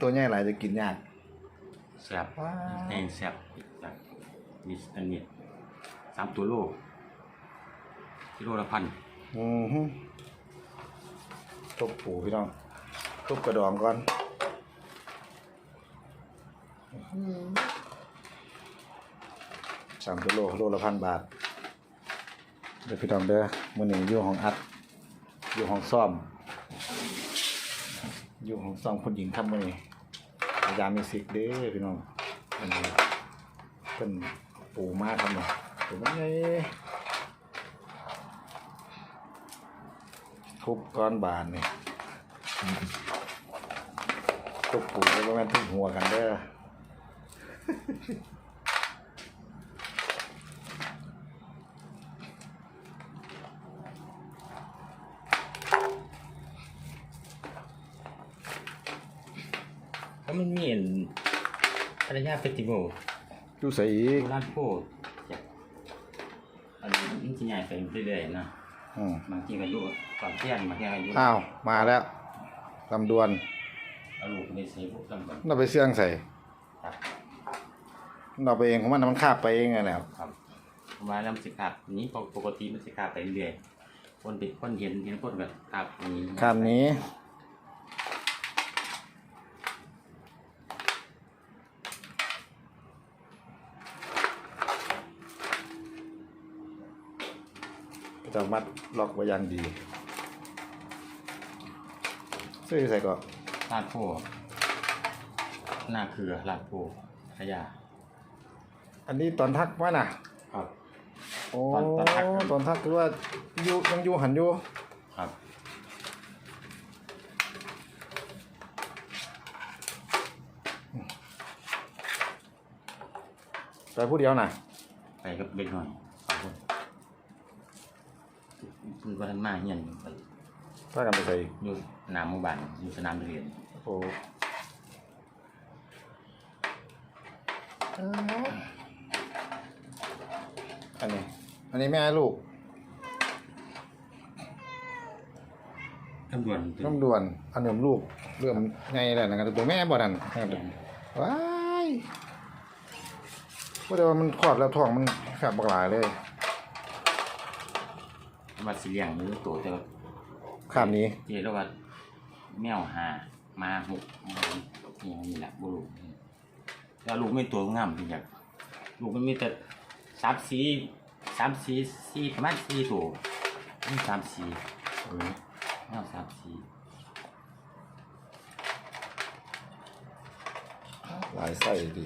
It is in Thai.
ตัวใหญ่หลายจะกินยาก แซ่บว้าว แห้งแซ่บแบบมีอันนี้สามตัวโลกิโลละพันอือฮึทุบปูพี่น้องทุบกระดองก่อน สามกิโลโลละพันบาท เดี๋ยวพี่น้องเด้อมื้อนี้อยู่ห้องอัด อยู่ห้องซ่อม อยู่ห้องซ่อมคุณหญิงทำมื้อนี้พยามมีสิกเด้อพี่น้องอันนี้เป็นปูมากทำเนาะปูมันไงทุบก้อนบานนี่ทุบปูแล้วก็แม่นทุบหัวกันเด้อ แล้วมันมีอันภรรยาเฟสติวัลอยู่ใส่อีกโบราณโพดจากอันนี้มันจะใหญ่ไปเรื่อยๆนะอืมบางทีก็อยู่ตอนเที่ยงบางทีก็อยู่อ้าว มาแล้วลำดวนเอาลูกไปใส่พวกลำบากเราไปเสื่องใส่ครับเราไปเองของมันน่ะมันคาบไปเองไงแหล้วครับประมาณลำสิขาดนี้ปกติมันสิขาดไปเรื่อยๆคนติดคนเห็นเห็นคนแบบขาดนี้ คาบนี้ ก็จะมัดล็อกไว้อย่างดีซื้อใส่ก่อนลาดโพหน้าเครือลาดโพขยะอันนี้ตอนทักว่าน่ะ ครับ โอ้ตอนตอนทักครับ ตอนทักคือว่าอยู่ยังอยู่หันอยู่ครับไปผู้เดียวน่ะ ไปกับเด็กหน่อยสอง คนคือวันนั้นมาเฮียนไปถ้ากันไปใส่อยู่สนามหมู่บ้านอยู่สนามเรียนโอ้อันนี้ อันนี้แม่ลูกตำรวจน้ำด่วนอันเดิมลูกเริ่มไงแล้วนะครับตัวแม่บ่นั่นนะครับว้ายว่าแต่ว่ามันคลอดแล้วท้องมันแคบบักหลายเลย วัดสิเลียงหรือตัวแต่ว่าข้ามนี้ เจแล้วว่าแมวหามาหกมาอย่างนี้แหละบุรุษแล้วลูกไม่ตัวงามจริงจังลูกมันมีแต่สามสีสามสีสีประมาณสี่ตัวนี่สามสีเออแมวสามสีหลายไส้ดิ